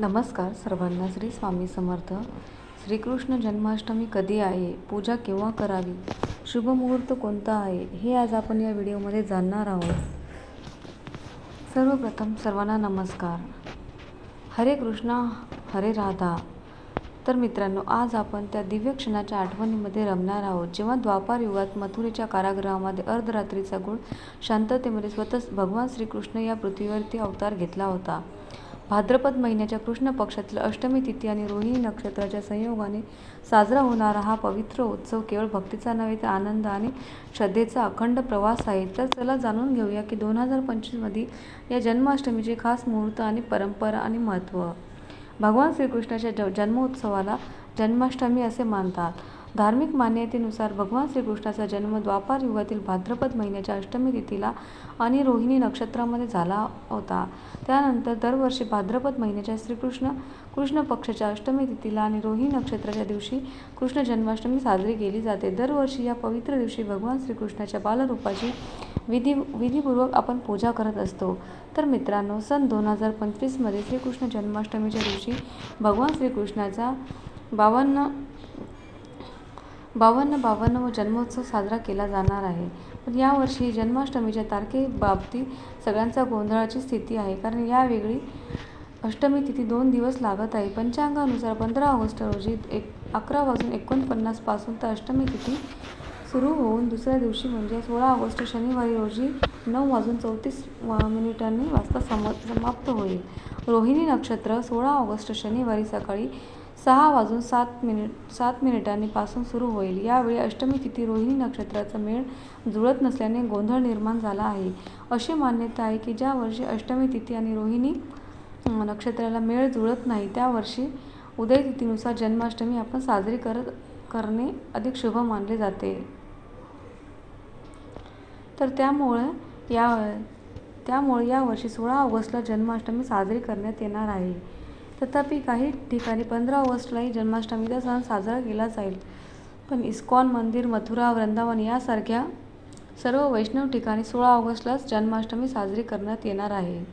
नमस्कार सर्वांना. श्री स्वामी समर्थ. श्रीकृष्ण जन्माष्टमी कधी आहे? पूजा केव्हा करावी? शुभ मुहूर्त कोणता आहे? हे आज आपण या व्हिडिओमध्ये जाणणार आहोत. सर्वप्रथम सर्वांना नमस्कार. हरे कृष्णा हरे राधा. तर मित्रांनो आज आपण त्या दिव्य क्षणाच्या आठवणीमध्ये रमणार आहोत. जेव्हा द्वापार युगात मथुरेच्या कारागृहामध्ये अर्धरात्रीचा गुण शांततेमध्ये स्वतः भगवान श्रीकृष्ण या पृथ्वीवरती अवतार घेतला होता. भाद्रपद महिन्याच्या कृष्ण पक्षातील अष्टमी तिथी आणि रोहिणी नक्षत्राच्या संयोगाने साजरा होणारा हा पवित्र उत्सव केवळ भक्तीचा नव्हे तर आनंद आणि श्रद्धेचा अखंड प्रवास आहे. तर चला जाणून घेऊया की दोन हजार पंचवीसमध्ये या जन्माष्टमीचे खास मुहूर्त आणि परंपरा आणि महत्त्व. भगवान श्रीकृष्णाच्या ज जन्मोत्सवाला जन्माष्टमी असे मानतात. धार्मिक मान्यतेनुसार भगवान श्रीकृष्णाचा जन्म द्वापार युगातील भाद्रपद महिन्याच्या अष्टमी तिथीला आणि रोहिणी नक्षत्रामध्ये झाला होता. त्यानंतर दरवर्षी भाद्रपद महिन्याच्या श्रीकृष्ण कृष्ण पक्षाच्या अष्टमी तिथीला आणि रोहिणी नक्षत्राच्या दिवशी कृष्ण जन्माष्टमी साजरी केली जाते. दरवर्षी या पवित्र दिवशी भगवान श्रीकृष्णाच्या बालरूपाची विधी विधीपूर्वक आपण पूजा करत असतो. तर मित्रांनो सन दोन हजार पंचवीसमध्ये श्रीकृष्ण जन्माष्टमीच्या दिवशी भगवान श्रीकृष्णाचा बावन्न बावन्न बावन्न व जन्मोत्सव साजरा केला जाणार आहे. पण यावर्षी जन्माष्टमीच्या तारखेबाबतीत सगळ्यांचा गोंधळाची स्थिती आहे. कारण यावेळी अष्टमी तिथी दोन दिवस लागत आहे. पंचांगानुसार पंधरा ऑगस्ट रोजी एक अकरा वाजून एकोणपन्नासपासून तर अष्टमी तिथी सुरू होऊन दुसऱ्या दिवशी म्हणजे सोळा ऑगस्ट शनिवारी रोजी नऊ वाजून चौतीस मिनिटांनी वाजता सम समाप्त होईल. रोहिणी नक्षत्र सोळा ऑगस्ट शनिवारी सकाळी सहा वाजून सात मिनिट सात मिनिटांनी पासून सुरू होईल. यावेळी अष्टमी तिथी रोहिणी नक्षत्राचा मेळ जुळत नसल्याने गोंधळ निर्माण झाला आहे. अशी मान्यता आहे की ज्या वर्षी अष्टमी तिथी आणि रोहिणी नक्षत्राला मेळ जुळत नाही त्या वर्षी उदय तिथीनुसार जन्माष्टमी आपण साजरी करत करणे अधिक शुभ मानले जाते. तर त्यामुळे या त्यामुळे यावर्षी सोळा ऑगस्टला जन्माष्टमी साजरी करण्यात येणार आहे. तथापि काही ठिकाणी पंधरा ऑगस्टलाही जन्माष्टमीचा सण साजरा केला जाईल. पण इस्कॉन मंदिर मथुरा वृंदावन यासारख्या सर्व वैष्णव ठिकाणी सोळा ऑगस्टलाच जन्माष्टमी साजरी करण्यात येणार आहे.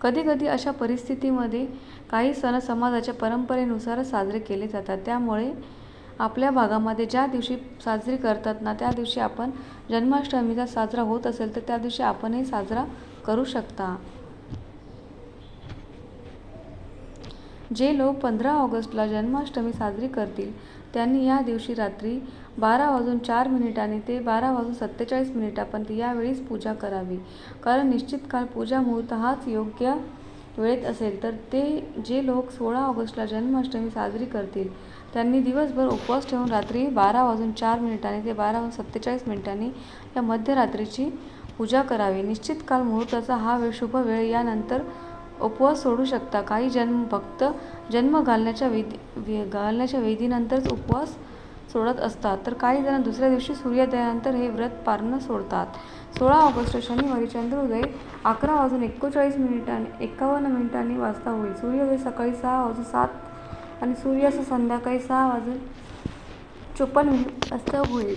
कधीकधी अशा परिस्थितीमध्ये काही सण समाजाच्या परंपरेनुसारच साजरे केले जातात. त्यामुळे आपल्या भागामध्ये ज्या दिवशी साजरी करतात ना त्या दिवशी आपण जन्माष्टमीचा साजरा होत असेल तर त्या दिवशी आपणही साजरा करू शकता. जे लोक पंधरा ऑगस्टला जन्माष्टमी साजरी करतील त्यांनी या दिवशी रात्री बारा वाजून चार मिनिटांनी ते बारा वाजून सत्तेचाळीस मिनिटापर्यंत यावेळीच पूजा करावी. कारण निश्चित काळ पूजा मुहूर्त हाच योग्य वेळेत असेल तर ते जे लोक सोळा ऑगस्टला जन्माष्टमी साजरी करतील त्यांनी दिवसभर उपवास ठेवून रात्री बारा वाजून चार मिनिटांनी ते बारा वाजून सत्तेचाळीस मिनिटांनी या मध्यरात्रीची पूजा करावी. निश्चित काल मुहूर्ताचा हा वेळ शुभ वेळ यानंतर उपवास सोडू शकता. काही जन्म फक्त जन्म घालण्याच्या वेदी घालण्याच्या वेदीनंतरच उपवास सोडत असतात. तर काही जण दुसऱ्या दिवशी सूर्योदयानंतर हे व्रत पारणं सोडतात. सोळा ऑगस्ट शनिवारी चंद्रोदय अकरा वाजून एकोणचाळीस मिनिटांनी एकावन्न मिनिटांनी वाजता होईल. सूर्योदय सकाळी सहा वाजून सात आणि सूर्यास्त संध्याकाळी सहा वाजून चोपन्न मिनिट वाजता होईल.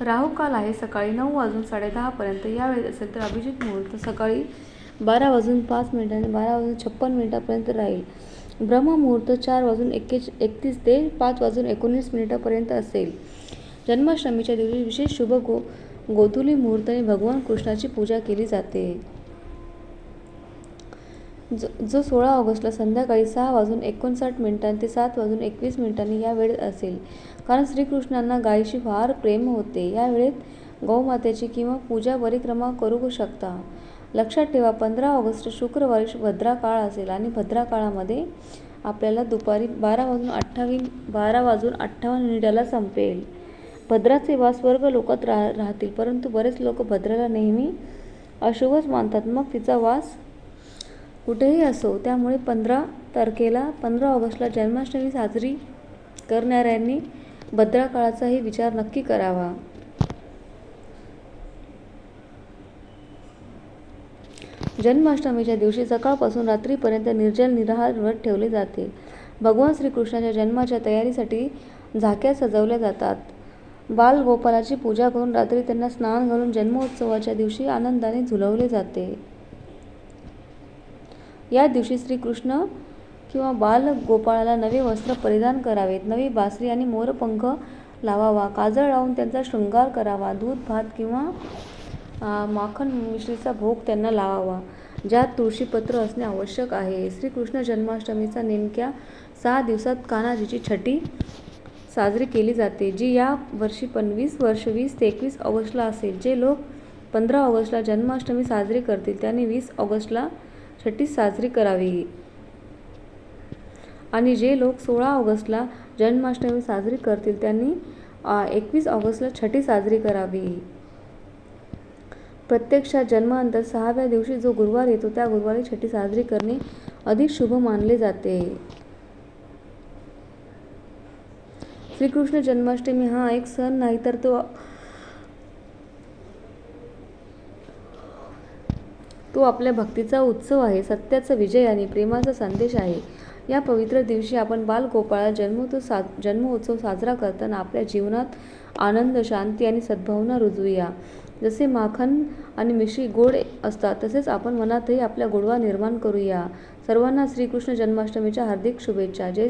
राहू काल आहे सकाळी नऊ वाजून साडेदहापर्यंत यावेळेस असेल तर अभिजित मुहूर्त सकाळी बारा वाजून पाच मिनिटांनी बारा वाजून छप्पन मिनिटापर्यंत राहील. ब्रह्ममुहूर्त चार वाजून एक्केच एकतीस ते पाच वाजून एकोणीस मिनिटापर्यंत असेल. जन्माष्टमीच्या दिवशी विशेष शुभ गो गोधुली मुहूर्ताने भगवान कृष्णाची पूजा केली जाते. जो जो सोळा ऑगस्टला संध्याकाळी सहा वाजून एकोणसाठ मिनिटांनी ते सात वाजून एकवीस मिनिटांनी या वेळेत असेल. कारण श्रीकृष्णांना गायीशी फार प्रेम होते. या वेळेत गौमातेची किंवा पूजा परिक्रमा करू शकता. लक्षात ठेवा पंधरा ऑगस्ट शुक्रवारी भद्रा काळ असेल आणि भद्रा काळामध्ये आपल्याला दुपारी बारा वाजून अठ्ठावी बारा वाजून अठ्ठावन्न मिनिटाला संपेल. भद्राचे वास वर्ग लोकात राह राहतील. परंतु बरेच लोक भद्राला नेहमी अशुभच मानतात. मग तिचा वास कुठेही असो त्यामुळे पंधरा तारखेला पंधरा ऑगस्टला जन्माष्टमी साजरी करणाऱ्यांनी भद्रा काळाचाही विचार नक्की करावा. जन्माष्टमीच्या दिवशी सकाळपासून रात्रीपर्यंत निर्जल निराहार व्रत ठेवले जाते. भगवान श्रीकृष्णाच्या जन्माच्या तयारीसाठी झाक्या सजवल्या जातात. बाल गोपालाची पूजा करून रात्री त्यांना स्नान घालून जन्मोत्सवाच्या दिवशी आनंदाने झुलवले जाते. या दिवशी श्रीकृष्ण किंवा बाल गोपाळाला नवे वस्त्र परिधान करावेत. नवी बासरी आणि मोरपंख लावावा. काजळ लावून त्यांचा शृंगार करावा. दूध भात किंवा माखन मिश्रीचा भोग त्यांना लावावा. ज्यात तुळशीपत्र असणे आवश्यक आहे. श्रीकृष्ण जन्माष्टमीचा नेमक्या सहा दिवसात कान्हाजीची छठी साजरी केली जाते जी या वर्षी पंचवीस वर्ष वीस ते एकवीस ऑगस्टला असेल. जे लोक पंधरा ऑगस्टला जन्माष्टमी साजरी करतील त्यांनी वीस ऑगस्टला छठी साजरी करावी. आणि जे लोक सोळा ऑगस्टला जन्माष्टमी साजरी करतील त्यांनी एकवीस ऑगस्टला छठी साजरी करावी. प्रत्यक्षात जन्मानंतर सहाव्या दिवशी जो गुरुवार येतो त्या गुरुवारी छठी साजरी करणे अधिक शुभ मानले जाते. श्रीकृष्ण जन्माष्टमी हा एक सण नाही तर तो तो आपल्या भक्तीचा उत्सव आहे सत्याचा विजय आणि प्रेमाचा संदेश आहे. या पवित्र दिवशी आपण बालगोपाळा जन्मोत्सव सा जन्मोत्सव साजरा करताना आपल्या जीवनात आनंद शांती आणि सद्भावना रुजवूया. जसे माखन आणि मिश्री गोड असतात तसेच आपण मनातही आपल्या गोडवा निर्माण करूया. सर्वांना श्रीकृष्ण जन्माष्टमीच्या हार्दिक शुभेच्छा. जय